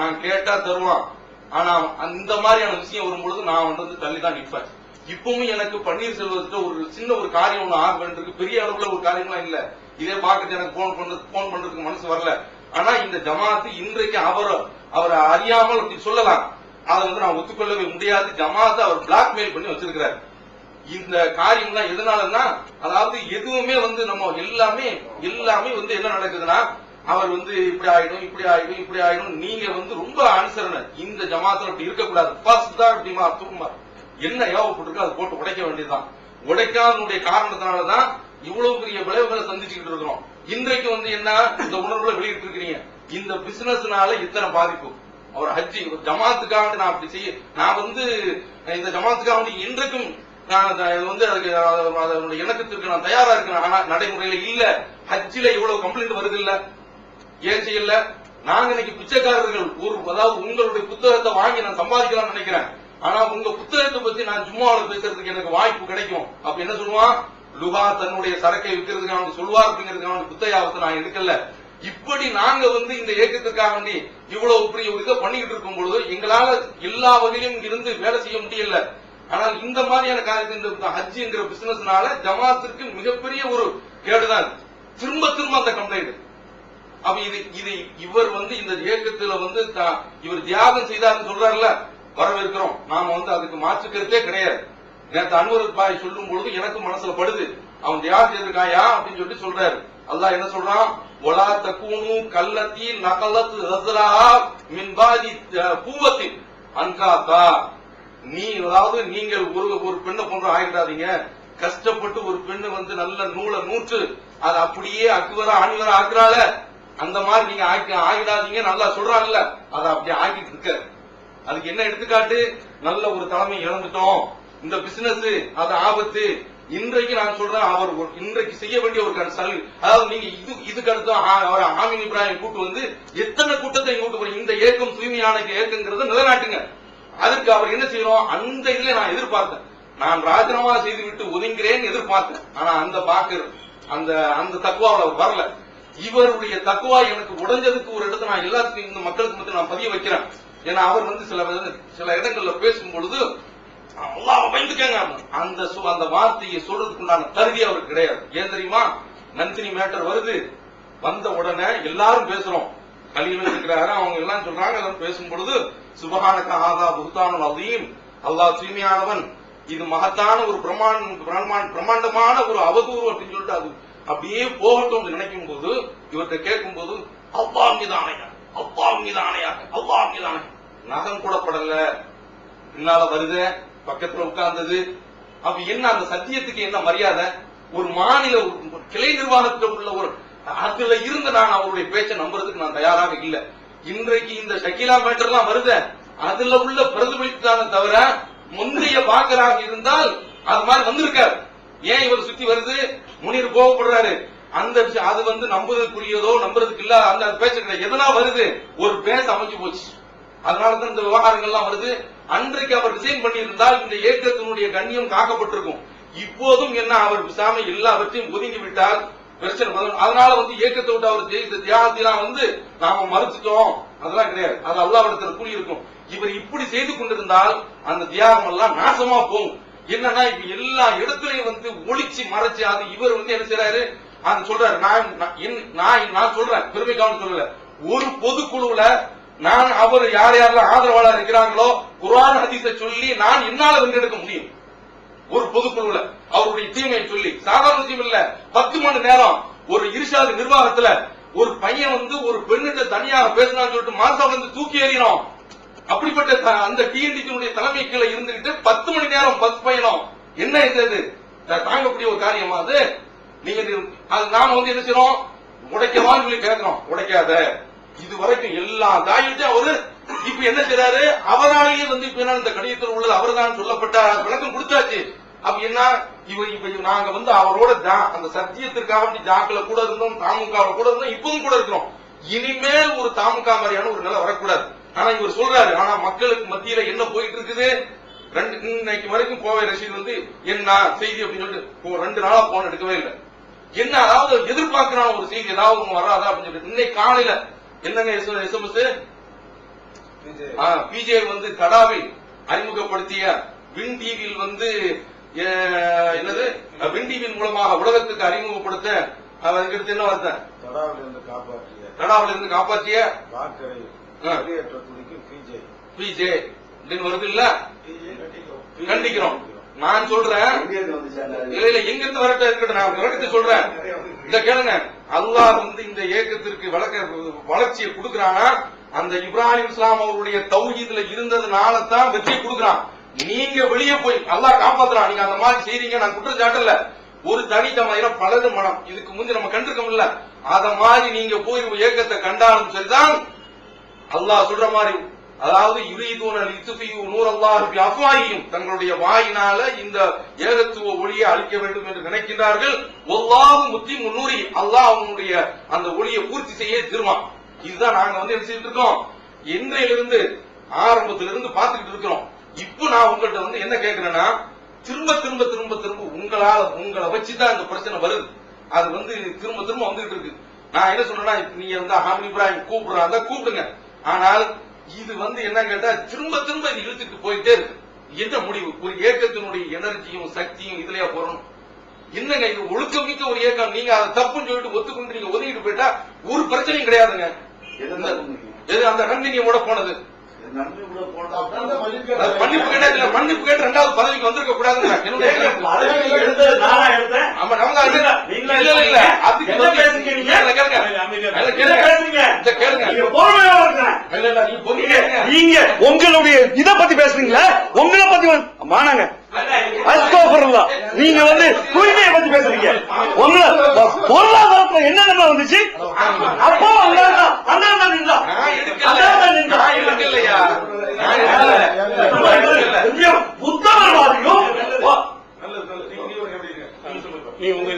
நான் கேட்டா தருவான். ஆனா அந்த மாதிரியான விஷயம் வரும்பொழுது நான் வந்து தள்ளி தான் நிற்பேன். இப்பவும் எனக்கு பன்னீர் ஒரு சின்ன ஒரு காரியம் ஒண்ணு ஆக வேண்டியிருக்கு பெரிய அளவுல ஒரு காரியம்லாம் இல்ல. இதே பாக்குறது எனக்கு போன் பண்றது போன் பண்றதுக்கு மனசு வரல. ஆனா இந்த ஜமாத்து இன்றைக்கு அவர் அவரை அறியாமல் அப்படி சொல்லலாம். அதை வந்து நான் ஒத்துக்கொள்ளவே முடியாது. ஜமாத்தை அவர் பிளாக்மெயில் பண்ணி வச்சிருக்கிறார். இந்த காரியம் தான் எதனாலன்னா அதாவது எதுவுமே வந்து நம்ம எல்லாமே எல்லாமே வந்து என்ன நடக்குதுன்னா அவர் வந்து இப்படி ஆயிடும் இப்படி ஆயிடும் இப்படி ஆயிடும். நீங்க வந்து ரொம்ப அனுசரணை இந்த ஜமாத்துல அப்படி இருக்கக்கூடாது. ஃபர்ஸ்ட் தான் இப்படிமா தூக்குமா. என்ன ஏவப்பட்டிருக்கோ அதை போட்டு உடைக்க வேண்டியதுதான். உடைக்காதனுடைய காரணத்தினாலதான் இவ்வளவு பெரிய விளைவுகளை சந்திச்சுக்கிட்டு இருக்கிறோம். இன்றைக்கு வந்து என்ன இந்த உணர்வுல வெளியிட்டு இருக்கிறீங்க இந்த பிசினஸ்னால இத்தனை பாதிப்பு. அவர் ஹஜ்ஜி ஜமாத்துக்காக நான் அப்படி செய்ய நான் வந்து இந்த ஜமாத்துக்காக வந்து இன்றைக்கும் நான் இது வந்து அதுக்கு அதனுடைய இணக்கத்திற்கு நான் தயாரா இருக்கேன் ஆனா நடைமுறையில இல்ல. ஹஜ்ஜில இவ்வளவு கம்ப்ளைண்ட் வருது இல்ல? ஏன் செய்யல நாங்க இன்னைக்கு பிச்சைக்காரர்கள் ஒரு அதாவது உங்களுடைய புத்தகத்தை வாங்கி நான் சம்பாதிக்கலாம்னு நினைக்கிறேன். ஆனா உங்க புத்தகத்தை பத்தி நான் ஜும்மாவில் பேசுறதுக்கு எனக்கு வாய்ப்பு கிடைக்கும். அப்ப என்ன சொல்லுவான்? லுகா தன்னுடைய சரக்கை விற்கிறதுக்கு அவனுக்கு சொல்வார் அப்படிங்கிறதுக்கான புத்தகத்தை நான் எடுக்கல. இப்படி நாங்க வந்து இந்த இயக்கத்திற்காக வேண்டி இவ்வளவு பெரிய ஒரு இதை பண்ணிக்கிட்டு இருக்கும் பொழுது எங்களால எல்லா வகையிலும் இருந்து வேலை செய்ய முடியல. ஆனால் இந்த மாதிரியான காரியத்தை இந்த ஹஜ்ஜிங்கிற பிசினஸ்னால ஜமாத்திற்கு மிகப்பெரிய ஒரு கேடுதான். திரும்ப திரும்ப அந்த கம்ப்ளைண்ட் அப்ப இது இது இவர் வந்து இந்த இயக்கத்துல வந்து இவர் தியாகம் செய்தார்னு சொல்றாருல வரவேற்கிறோம். நாம வந்து அதுக்கு மாற்றுக்கிறதே கிடையாது. நேற்று அன்வர் பாய் சொல்லும் பொழுது எனக்கு மனசுல படுது. அவன் தியாகம் செய்திருக்காயா அப்படின்னு சொல்லி சொல்றாரு. அல்லாஹ் என்ன சொல்றான்? ஒலா தக்கூனு கல்லத்தி நகலத் ரஸ்லஹா மின் பாதி பூவத்தின் அன்காத்தா. நீ அதாவது நீங்கள் ஒரு ஒரு பெண்ணை போன்று ஆகிடாதீங்க கஷ்டப்பட்டு ஒரு பெண்ணு வந்து நல்ல நூலை நூற்று அதை அப்படியே அக்குவரா ஆணிவரா ஆக்குறாள. அந்த மாதிரி நீங்க ஆக்கி ஆகிடாதீங்க. நல்லா சொல்றாங்கல்ல. அதை அப்படியே ஆக்கிட்டு இருக்க. அதுக்கு என்ன எடுத்துக்காட்டு? நல்ல ஒரு தலைமை இழந்துட்டோம். இந்த பிசினஸ் அது ஆபத்து. இன்றைக்கு நான் சொல்றேன் அவர் ஒரு- இன்றைக்கு செய்ய வேண்டிய ஒரு கன்சல் அதாவது நீங்க இது இதுக்கு அடுத்து அவர் ஆமின் இப்ராஹிம் கூட்டு வந்து எத்தனை கூட்டத்தை கூட்டு போறீங்க? இந்த ஏக்கம் தூய்மையான ஏக்கங்கிறத நிலைநாட்டுங்க. அதுக்கு அவர் என்ன செய்யணும்? அந்த இதுல நான் எதிர்பார்த்தேன். நான் ராஜினாமா செய்து விட்டு ஒதுங்கிறேன்னு எதிர்பார்த்தேன். ஆனா அந்த பாக்கு அந்த அந்த தக்குவாவில் அவர் வரல. இவருடைய தக்குவா எனக்கு உடைஞ்சதுக்கு ஒரு இடத்துல நான் எல்லாத்துக்கும் இந்த மக்களுக்கு மட்டும் நான் பதிய வைக்கிறேன். ஏன்னா அவர் வந்து சில சில இடங்கள்ல பேசும் பொழுது அல்லாஹ் பயந்துக்கங்க. அந்த சு- அந்த வார்த்தையை சொல்றதுக்கு உண்டான தகுதி அவருக்கு கிடையாது. ஏன் தெரியுமா? நந்தினி மேட்டர் வருது. வந்த உடனே எல்லாரும் பேசுறோம். கலியில் இருக்கிறாரு அவங்க எல்லாம் சொல்றாங்க. எல்லாம் பேசும் பொழுது சுபஹானக ஆதா புத்தானு அதையும் அல்லாஹ் தூய்மையானவன். இது மகத்தான ஒரு பிரமாண பிரமாண- பிரமாண்டமான ஒரு அவதூறு அப்படின்னு சொல்லிட்டு அது அப்படியே போகட்டும் நினைக்கும் போது இவர்கிட்ட கேட்கும் போது அவ்வா மீது ஆணையா அவ்வா மீது ஆணையா அவ்வா மீது ஆணையா நகம் கூட படல. பின்னால வருது பக்கத்துல உட்கார்ந்தது. அப்ப என்ன அந்த சத்தியத்துக்கு என்ன மரியாதை? ஒரு மாநில ஒரு கிளை நிர்வாகத்தில் உள்ள ஒரு அதுல இருந்து நான் அவருடைய பேச்சை நம்புறதுக்கு நான் தயாராக இல்லை. இன்றைக்கு இந்த ஷக்கீலா மேட்டர்லாம் வருத அதுல உள்ள பிரதிபலித்தான தவிர முந்தைய பாக்கராக இருந்தால் அது மாதிரி வந்திருக்காரு ஏன் இவர் சுத்தி வருது? முனீர் கோவப்படுறாரு. அந்த விஷயம் அது வந்து நம்புறதுக்குரியதோ நம்புறதுக்கு இல்ல அந்த பேச்சு கிடையாது. எதனா வருது? ஒரு பேச அமைஞ்சு போச்சு. அதனாலதான் இந்த விவகாரங்கள்லாம் வருது. அன்றைக்கு அவர் ரிசைன் பண்ணியிருந்தால் இந்த இயக்கத்தினுடைய கண்ணியம் காக்கப்பட்டிருக்கும். இப்போதும் என்ன அவர் விசாம எல்லாவற்றையும் ஒதுங்கி விட்டால் பிரச்சனை அதனால வந்து இயக்கத்தை விட்டு அவர் ஜெயித்த தியாகத்திலாம் வந்து நாம மறுத்துட்டோம். அதெல்லாம் கிடையாது. அது அல்லாவிடத்தில் கூலி இருக்கும் இவர் இப்படி செய்து கொண்டிருந்தால் அந்த தியாகம் எல்லாம் நாசமா போகும். என்னன்னா இப்ப எல்லா இடத்துலயும் வந்து ஒளிச்சு மறைச்சு அது இவர் வந்து என்ன செய்யறாரு அது சொல்றாரு நான் நான் நான் சொல்றேன் பெருமைக்காக சொல்லல. ஒரு பொதுக்குழுவுல நான் அவர் யார் யாரெல்லாம் ஆதரவாளர் இருக்கிறாங்களோ குரான் ஹதீஸை சொல்லி நான் என்னால வென்றெடுக்க முடியும். ஒரு பொதுக்குழுல அவருடைய தீமையை சொல்லி. சாதாரண தீமை இல்ல. பத்து மணி நேரம் ஒரு இருசாது நிர்வாகத்துல ஒரு பையன் வந்து ஒரு பெண்ணிட்ட தனியாக பேசினான்னு சொல்லிட்டு மாசம் வந்து தூக்கி எறியணும். அப்படிப்பட்ட த- அந்த டிஎன்டினுடைய தலைமை கீழே இருந்துகிட்டு பத்து மணி நேரம் பஸ் பயணம். என்ன இது தாங்கக்கூடிய ஒரு காரியமா அது? நீங்க அது நாம வந்து என்ன செய்யறோம்? உடைக்கவான்னு சொல்லி கேட்கிறோம் உடைக்காத. இது வரைக்கும் எல்லா தாயிட்டும் அவரு இப்ப என்ன செய்யறாரு அவராலேயே வந்து இப்ப என்ன இந்த கடிதத்தில் உள்ளது? அவர்தான் சொல்லப்பட்ட விளக்கம் கொடுத்தாச்சு. அப்ப என்ன? இவ இப்ப நாங்க வந்து அவரோட ஜா- அந்த சத்தியத்திற்காக வேண்டி ஜாக்கில கூட இருந்தோம் தாமுக கூட இருந்தோம் இப்பவும் கூட இருக்கிறோம். இனிமேல் ஒரு தாமுக்கா மாதிரியான ஒரு நிலை வரக்கூடாது. ஆனா இவர் சொல்றாரு ஆனா மக்களுக்கு மத்தியில என்ன போயிட்டு இருக்குது ரெண்டு இன்னைக்கு வரைக்கும் கோவை ரஷீத் வந்து என்ன செய்தி? அப்படின்னு சொல்லிட்டு ரெண்டு நாளா போன் எடுக்கவே இல்லை. என்ன அதாவது எதிர்பார்க்கிறான் ஒரு செய்தி ஏதாவது ஒண்ணு வராதா அப்படின்னு சொல்லிட்டு இன்னைக்கு காலையில என்னங்க எஸ்எம்எஸ் பிஜே வந்து கடாவில் அறிமுகப்படுத்திய வின் டிவியில் வந்து என்னது? வின் டிவியின் மூலமாக உலகத்துக்கு அறிமுகப்படுத்த அடுத்து என்ன வார்த்தை? கடாவிலிருந்து காப்பாற்றிய. கடாவில் இருந்து காப்பாற்றிய. வெளியேற்ற துடிக்கும் பிஜே பிஜே அப்படின்னு வருது இல்ல? கண்டிக்கிறோம். நான் சொல்றேன். இல்ல இல்ல எங்க இருந்து வரட்டும் இருக்கட்டும். நான் விளக்கத்தை சொல்றேன். இத கேளுங்க. அல்லாஹ் வந்து இந்த இயக்கத்திற்கு வழக்க வளர்ச்சியை கொடுக்கறானா? அந்த இப்ராஹிம் இஸ்லாம் அவருடைய தௌஹீதுல இருந்ததுனால தான் வெற்றியை கொடுக்கறான். நீங்க வெளியே போய் அல்லாஹ் காப்பாத்துறான். நீங்க அந்த மாதிரி செய்றீங்க நான் குற்றச்சாட்டு ஒரு தனித்த மனிதம் பலது மனம். இதுக்கு முந்தி நம்ம கண்டிருக்கோம்ல அத மாதிரி நீங்க போய் ஒரு இயக்கத்தை கண்டாலும் சரிதான். அல்லாஹ் சொல்ற மாதிரி அதாவது யுரீதூன லித்துஃபியு நூர் அல்லாஹ் அஃப்வாயும் தங்களுடைய வாயினால இந்த ஏகத்துவ ஒளியை அழிக்க வேண்டும் என்று நினைக்கின்றார்கள். ஒல்லாஹு முத்தி முன்னூரி அல்லாஹ் அவனுடைய அந்த ஒளியை பூர்த்தி செய்ய திருமான் இதுதான் நாங்க வந்து என்ன செய்துட்டு இருக்கோம்? இன்றையிலிருந்து ஆரம்பத்திலிருந்து பார்த்துக்கிட்டு இருக்கிறோம். இப்போ நான் உங்கள்ட்ட வந்து என்ன கேட்கிறேன்னா திரும்ப திரும்ப திரும்ப திரும்ப உங்களால உங்களை வச்சுதான் இந்த பிரச்சனை வருது. அது வந்து திரும்ப திரும்ப வந்துகிட்டு இருக்கு. நான் என்ன சொல்றேன்னா நீங்க வந்து ஹாமி இப்ராஹிம் கூப்பிடுறாங்க கூப்பிடுங்க. ஆனால் இது வந்து என்ன கேட்டா திரும்ப திரும்ப இது இழுத்துட்டு போயிட்டே இருக்கு. என்ன முடிவு. ஒரு ஏக்கத்தினுடைய எனர்ஜியும் சக்தியும் இதுலயா போறணும். என்னங்க இது ஒழுக்கமிக்க ஒரு ஏக்கம் நீங்க அதை தப்புன்னு சொல்லிட்டு ஒத்துக்கொண்டு நீங்க ஒதுக்கிட்டு போயிட்டா ஒரு பிரச்சனையும் கிடையாதுங்க. எது அந்த ரன்னிங்கோட போனது? மன்னிப்பு கேட்டதுல மன்னிப்பு கேட்டு ரெண்டாவது பதவிக்கு வந்திருக்க நீங்க? உங்களுடைய இத பத்தி பேசுறீங்களா? உங்களை பத்தி மானாங்க. நீங்க வந்து தூய்மையை பத்தி பேசுறீங்க. உங்களை என்ன வந்துச்சு? அப்போ அங்க அங்க நின்றா. அங்க நின்றா. எடுக்கல. புத்தகவாதியும் நீ உங்க.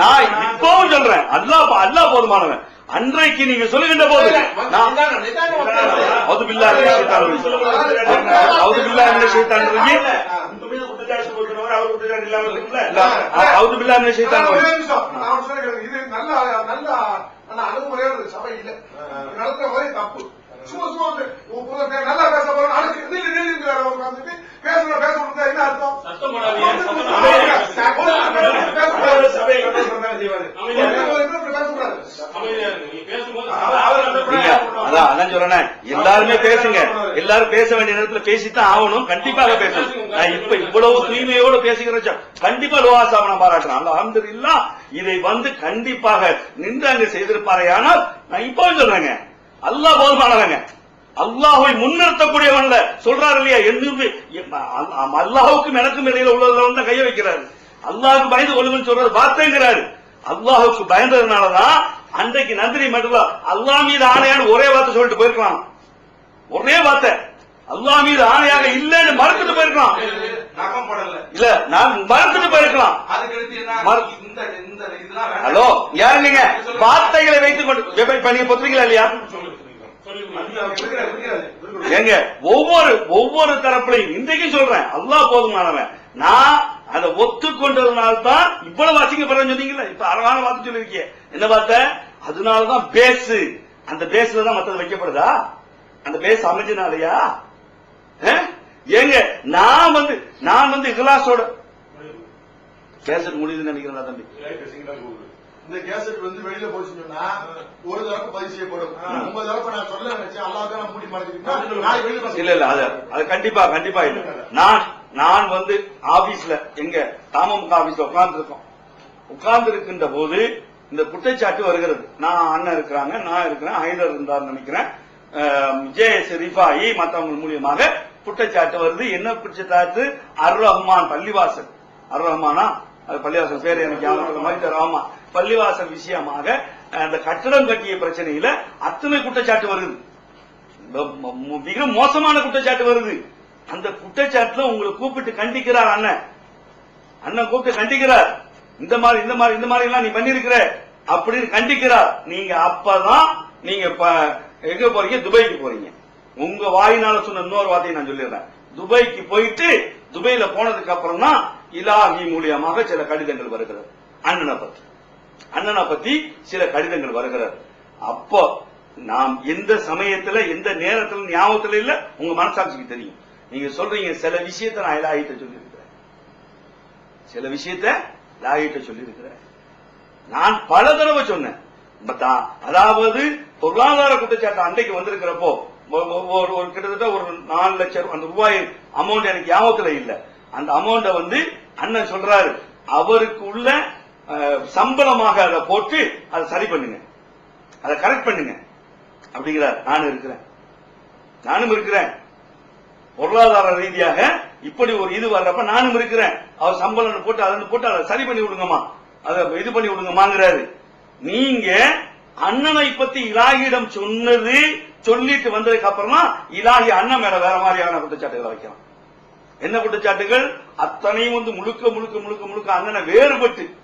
நான் இப்பவும் சொல்றேன். அல்லாஹ் அல்லாஹ் போதுமானவன். அன்றைக்கு நீங்க சொல்லுகின்ற போது நான் நிதானம், நிதானம் உட்காருங்க. அவுது பில்லாஹ் மினஷ் ஷைத்தானிர் ரஜீம். அவுது பில்லாஹ் மினஷ் ஷைத்தானிர் ரஜீம். இல்ல, அவுது பில்லாஹ் மினஷ் ஷைத்தானிர் ஒரே ரஜீம். நிமிஷம். நான் ஒண்ணு சொல்ல கேளுங்க. இது நல்ல நல்ல நல்ல அணுகுமுறையான சபை இல்ல நடத்துற மாதிரி தப்பு சும்மா சும்மா வந்து நல்லா பேச போறோம் நாளைக்கு நில்லு நில்லுங்கிறாரு அவர் உட்கார்ந்துட்டு பேசணும் பேச முடிஞ்சா என்ன அர்த்தம்? எல்லாருமே பேசுங்க. எல்லாரும் பேச வேண்டிய நேரத்துல பேசித்தான் ஆகணும். கண்டிப்பாக பேசணும். நான் இப்ப இவ்வளவு தூய்மையோடு பேசுகிறேன் கண்டிப்பா லோகாசாபனம் பாராட்டுறேன். அல்ல அல்ஹம்துலில்லாஹ் இதை வந்து கண்டிப்பாக நின்று அங்க செய்திருப்பாரே. ஆனால் நான் இப்போ சொல்றேங்க. அல்லாஹ் போதுமானவங்க. அல்லாஹை முன்னிறுத்தக்கூடியவன்ல சொல்றாரு இல்லையா? என்னுமே அல்லாஹுக்கும் எனக்கும் இடையில உள்ளதுல வந்து கைய வைக்கிறாரு. அல்லாஹுக்கு பயந்து கொள்ளுங்கன்னு சொல்றாரு. பார்த்தேங்கிறாரு அல்லாஹுக்கு பயந்ததுனாலதான் அன்றைக்கு நந்தினி மட்டும் அல்லாஹ் மீது ஆணையான ஒரே வார்த்தை சொல்லிட்டு போயிருக்கலாம். ஒரே வார்த்தை. அல்லாஹ் மீது ஆணையாக இல்லைன்னு மறுத்துட்டு போயிருக்கலாம். இல்ல நான் மறுத்துட்டு போயிருக்கலாம். ஹலோ யாரு நீங்க? வார்த்தைகளை வைத்துக் கொண்டு இப்ப- நீங்க பொத்துறீங்களா இல்லையா? ஏங்க ஒவ்வொரு ஒவ்வொரு தரப்புலையும் இன்றைக்கும் சொல்றேன் அல்லாஹ் போதுமானவன். நான் அதை ஒத்துக்கொண்டதுனால தான் இவ்வளவு அசிங்கப்படுறேன்னு சொன்னீங்கல்ல இப்ப அழகான வார்த்தை சொல்லிருக்கீங்க என்ன வார்த்தை? அதனாலதான் பேஸ் அந்த பேஸ்ல தான் மத்தது வைக்கப்படுதா? அந்த பேஸ் அமைஞ்சனாலயா? ஏங்க நான் வந்து நான் வந்து இகலாசோட. பேசட் முடியுதுன்னு நினைக்கிறேன் தம்பி. இந்த கேசட் வந்து வெளியில போச்சுன்னு சொன்னா ஒரு தரப்பு பதிவு செய்யப்படும். ஒன்பது தரப்பு நான் சொல்ல நினைச்சேன் அல்லாஹ் தான் மூடி வெளியில இல்ல இல்ல அது அது கண்டிப்பா கண்டிப்பா இல்ல. நான் நான் வந்து ஆபீஸ்ல எங்க தாமமுக ஆபீஸ்ல உட்கார்ந்து இருக்கோம் உட்கார்ந்து இருக்கின்ற போது இந்த குற்றச்சாட்டு வருகிறது. நான் அண்ணன் இருக்கிறாங்க நான் இருக்கிறேன் ஹைதர் இருந்தார் நினைக்கிறேன். ஜே ரிஃபாயி மற்றவங்க மூலியமாக குற்றச்சாட்டு வருது. என்ன குற்றச்சாட்டு? அர் ரஹ்மான் பள்ளிவாசல். அர் ரஹ்மானா அது பள்ளிவாசல் பேர் எனக்கு ஞாபகம் இல்ல. பள்ளிவாசல் விஷயமாக அந்த கட்டடம் கட்டிய பிரச்சனையில அத்தனை குற்றச்சாட்டு வருது. ம- ம- மிக மோசமான குற்றச்சாட்டு வருது. அந்த குற்றச்சாட்டுல உங்களை கூப்பிட்டு கண்டிக்கிறார் அண்ணன். அண்ணன் கூப்பிட்டு கண்டிக்கிறார். இந்த மாதிரி இந்த மாதிரி இந்த மாதிரி எல்லாம் நீ பண்ணிருக்கிற அப்படின்னு கண்டிக்கிறார். நீங்க அப்பதான் நீங்க ப- எங்க போறீங்க? துபாய்க்கு போறீங்க. உங்க வாயினால சொன்ன இன்னொரு வார்த்தையை நான் சொல்லிடுறேன். துபாய்க்கு போயிட்டு துபாயில போனதுக்கு அப்புறம் தான் இலாகி மூலியமாக சில கடிதங்கள் வருகிறது. அண்ணனை பத்தி. அண்ணனை பத்தி சில கடிதங்கள் வருகிறது. அப்போ நாம் எந்த சமயத்துல எந்த நேரத்துல ஞாபகத்துல இல்ல? உங்க மனசாட்சிக்கு தெரியும். நீங்க சொல்றீங்க சில விஷயத்த நான் இலாகிட்ட சொல்லியிருக்கிறேன். சில விஷயத்த இலாகிட்ட சொல்லியிருக்கிறேன். நான் பல தடவை சொன்னேன். அதாவது பொருளாதார குற்றச்சாட்டு அன்றைக்கு வந்திருக்கிறப்போ ஒரு ஒரு கிட்டத்தட்ட ஒரு நாலு லட்சம் அந்த ரூபாய் அமௌண்ட் எனக்கு ஞாபகத்துல இல்ல. அந்த அமௌண்ட வந்து அண்ணன் சொல்றாரு அவருக்கு உள்ள சம்பளமாக அதை போட்டு அதை சரி பண்ணுங்க. அதை கரெக்ட் பண்ணுங்க. அப்படிங்கிறார். நானும் இருக்கிறேன். நானும் இருக்கிறேன். பொருளாதார ரீதியாக இப்படி ஒரு இது வர்றப்ப நானும் இருக்கிறேன். அவர் சம்பளம் போட்டு அதை போட்டு அதை சரி பண்ணி விடுங்கம்மா. அதை இது பண்ணி விடுங்கம்மாங்கிறாரு. நீங்க அண்ணனை பத்தி இலாகியிடம் சொன்னது சொல்லிட்டு வந்ததுக்கு அப்புறமா இலாகி அண்ணன் மேல வேற மாதிரியான குற்றச்சாட்டுகளை வைக்கலாம் என்ன குற்றச்சாட்டுகள்? அத்தனையும் வந்து முழுக்க முழுக்க முழுக்க முழுக்க அண்ணனை வேறுபட்டு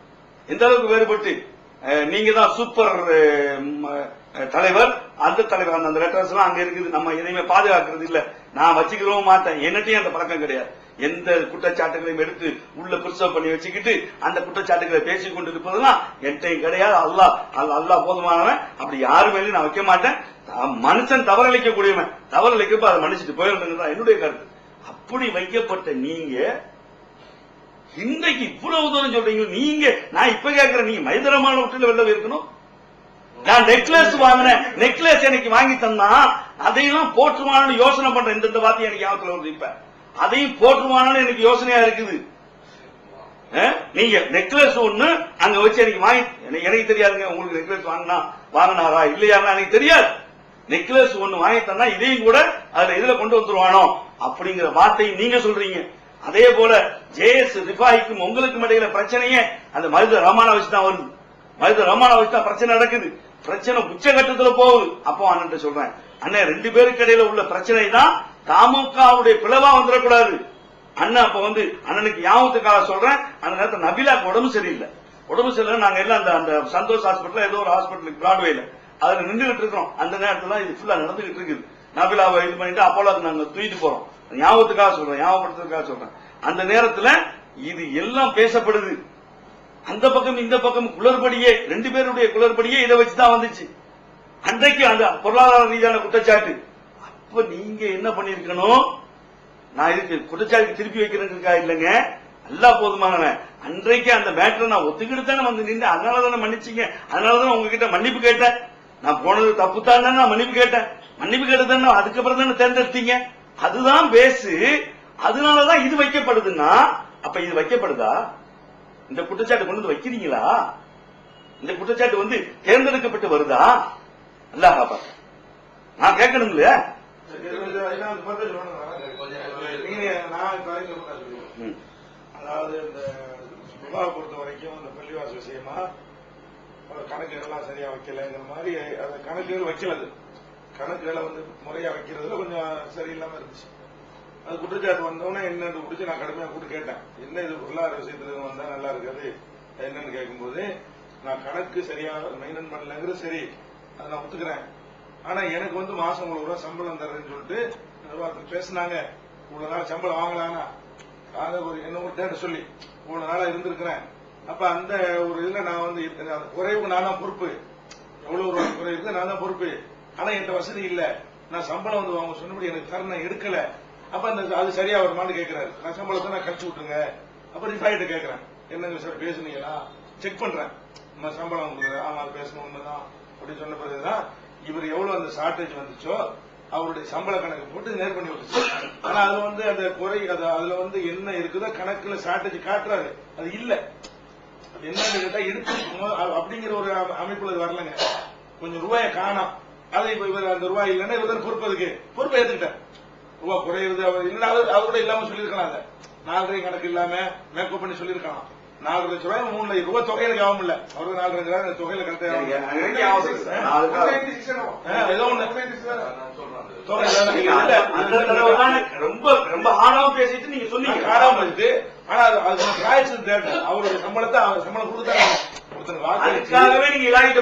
எந்த அளவுக்கு வேறுபட்டு? அஹ், நீங்க தான் சூப்பர் தலைவர். அந்த தலைவர் அந்த- அந்த லெட்டர்ஸ் எல்லாம் அங்க இருக்குது. நம்ம எதையுமே பாதுகாக்கிறது இல்ல. நான் வச்சுக்கிறவும் மாட்டேன். என்னட்டையும் அந்த பழக்கம் கிடையாது. எந்த குற்றச்சாட்டுகளையும் எடுத்து உள்ள பிரிசர்வ் பண்ணி வச்சுக்கிட்டு அந்த குற்றச்சாட்டுகளை பேசி கொண்டு இருப்பதெல்லாம் என்கிட்டயும் கிடையாது. அல்லாஹ் அல்லா அல்லாஹ் போதுமானவன். அப்படி யாரு மேலேயும் நான் வைக்க மாட்டேன். மனுஷன் தவறளிக்க கூடியவன் தவறளிக்கப்ப அதை மன்னிச்சுட்டு போயிடணுங்கிறது என்னுடைய கருத்து. அப்படி வைக்கப்பட்ட நீங்க இன்றைக்கு இவ்வளவு தூரம் சொல்றீங்க நீங்க நான் இப்ப கேட்கிறேன் நீங்க மைதரமான விட்டுல வெளில இருக்கணும்? நான் நெக்லஸ் வாங்கினேன். நெக்லஸ் எனக்கு வாங்கி தந்தா அதையெல்லாம் போற்றுமானு யோசனை பண்றேன் இந்த வார்த்தை எனக்கு ஞாபகத்துல வருது இப்ப? அதையும் போற்றுமானு எனக்கு யோசனையா இருக்குது. நீங்க நெக்லஸ் ஒண்ணு அங்க வச்சு எனக்கு வாங்கி எனக்கு- எனக்கு தெரியாதுங்க உங்களுக்கு நெக்லஸ் வாங்கினா வாங்கினாரா இல்லையான்னு எனக்கு தெரியாது. நெக்லஸ் ஒண்ணு வாங்கி தந்தா இதையும் கூட அதுல இதுல கொண்டு வந்துருவானோ அப்படிங்கிற வார்த்தையும் நீங்க சொல்றீங்க. அதே போல ஜேஎஸ் ரிஃபாய்க்கும் உங்களுக்கும் இடையில பிரச்சனையே அந்த மருத ரமானா வச்சு தான் வருது. மருத ரமானா வச்சு தான் பிரச்சனை நடக்குது. பிரச்சனை உச்சகட்டத்துல போகுது. அப்போ அண்ணன் சொல்றேன். அண்ணன் ரெண்டு பேருக்கு இடையில உள்ள பிரச்சனை தான் தமுகவுடைய பிளவா வந்துடக்கூடாது. அண்ணன் அப்ப வந்து அண்ணனுக்கு ஞாபகத்துக்காக சொல்றேன். அந்த நேரத்தில் நபிலாக்கு உடம்பு சரியில்லை. உடம்பு சரியில்லை நாங்க எல்லாம் அந்த அந்த சந்தோஷ் ஹாஸ்பிட்டல் ஏதோ ஒரு ஹாஸ்பிட்டலுக்கு பிராட்வேல. அதுல நின்றுகிட்டு இருக்கிறோம். அந்த நேரத்துல இது ஃபுல்லா நடந்துகிட்டு இருக்குது. நபிலாவை இது பண்ணிட்டு அப்போலாக்கு நாங்க தூக்கிட்டு போறோம். ஞாபகத்துக்காக சொல்றேன். ஞாபகப்படுத்துறதுக்காக சொல்றேன். அந்த நேரத்துல இது எல்லாம் பேசப்படுது. அந்த பக்கம் இந்த பக்கம் குளறுபடியே ரெண்டு பேருடைய குளறுபடியே இதை வச்சுதான் வந்துச்சு. அன்றைக்கு அந்த பொருளாதார ரீதியான குற்றச்சாட்டு. அப்ப நீங்க என்ன பண்ணிருக்கணும்? நான் இதுக்கு குற்றச்சாட்டு திருப்பி வைக்கிறேங்கிறதுக்கா இல்லைங்க. நல்லா போதுமானவன். அன்றைக்கு அந்த மேட்டரை நான் ஒத்துக்கிட்டு தானே வந்து நின்று அதனால தானே மன்னிச்சிங்க. அதனால தானே உங்ககிட்ட மன்னிப்பு கேட்டேன். நான் போனது தப்பு தான் நான் மன்னிப்பு கேட்டேன். மன்னிப்பு கேட்டது அதுக்கப்புறம் தானே தேர்ந்தெடுத்தீங்க. அதுதான் பேசு அதனாலதான் இது வைக்கப்படுதுன்னா அப்ப இது வைக்கப்படுதா? இந்த குற்றச்சாட்டு கொண்டு வந்து வைக்கிறீங்களா? இந்த குற்றச்சாட்டு வந்து தேர்ந்தெடுக்கப்பட்டு வருதா? அல்லாஹ் நான் கேட்கணும் இல்லையா? அதாவது இந்த விவாக பொறுத்த வரைக்கும் இந்த பள்ளிவாசல் விஷயமா கணக்குகள்லாம் சரியா வைக்கலைங்கிற மாதிரி அந்த கணக்குகள் வைக்கலது கணக்குகளை வந்து முறையா வைக்கிறதுல கொஞ்சம் சரியில்லாம இருந்துச்சு. அது குற்றச்சாட்டு வந்தோடனே என்னன்னு பிடிச்சி நான் கடுமையா கூப்பிட்டு கேட்டேன். என்ன இது பொருளாதார விஷயத்துல இருந்து வந்தா நல்லா இருக்காது? என்னன்னு கேட்கும்போது நான் கணக்கு சரியா மெயின்டைன் பண்ணலங்கிறது சரி. அதை நான் ஒத்துக்கிறேன். ஆனா எனக்கு வந்து மாசம் இவ்வளவு ரூபா சம்பளம் தர்றேன்னு சொல்லிட்டு நிர்வாகத்தில் பேசினாங்க. இவ்வளவு நாள் சம்பளம் வாங்கலானா அதை ஒரு என்ன ஒரு டேட் சொல்லி இவ்வளவு நாளா இருந்திருக்கிறேன். அப்ப அந்த ஒரு இதுல நான் வந்து அந்த குறைவுக்கு நான் தான் பொறுப்பு. எவ்வளவு ரூபா குறை இருக்கு நான் தான் பொறுப்பு. ஆனா என்கிட்ட வசதி இல்ல. நான் சம்பளம் வந்து அவங்க சொன்னபடி எனக்கு தரணும் எடுக்கல. அப்ப அந்த அது சரியா வருமானு கேட்கிறாரு நான் சம்பளத்தை நான் கழிச்சு விட்டுருங்க. அப்ப ரிஃபைட்ட கேட்கிறேன் என்னங்க சார் பேசுனீங்களா? செக் பண்றேன். நம்ம சம்பளம் கொடுக்குறேன். ஆமா பேசணும் உண்மைதான். அப்படின்னு சொன்ன பிறகுதான் இவர் எவ்வளவு அந்த ஷார்டேஜ் வந்துச்சோ அவருடைய சம்பள கணக்கு போட்டு நேர் பண்ணி வந்துச்சு ஆனா அது வந்து அந்த குறை அதுல வந்து என்ன இருக்குதோ கணக்குல ஷார்டேஜ் காட்டுறாரு. அது இல்ல. அது என்னன்னு கேட்டா எடுத்து அப்படிங்கிற ஒரு அமைப்புல வரலங்க. கொஞ்சம் ரூபாயை காணோம். அதை இப்ப இவர் அந்த ரூபாய் இல்லைன்னா இவர் தான் பொறுப்பு அதுக்கு. பொறுப்பை ஏத்துக்கிட்டேன் ரூபா குறையுது அவர் இல்ல அவரோட அவர் கூட இல்லாம சொல்லியிருக்கலாம் அதை. நாலரை கணக்கு இல்லாம மேக்கப் பண்ணி சொல்லியிருக்கலாம். நாலரை லட்சம் ரூபாய் மூணு லட்சம் ரூபாய் தொகை எனக்கு ஆகும் இல்ல. அவருக்கு நாலரை லட்சம் ரூபாய் அந்த தொகையில கரெக்டா ஏதோ ஒண்ணு. ரொம்ப ரொம்ப ஆழமா பேசிட்டு நீங்க சொன்னீங்க. காணாம இருக்கு ஆனா அது பிராய்ச்சி தேட்டர் அவருடைய சம்பளத்தை அவர் சம்பளம் கொடுத்தாங்க. ஒருத்தன் வாக்கு அதுக்காகவே நீங்க இலாகிட்ட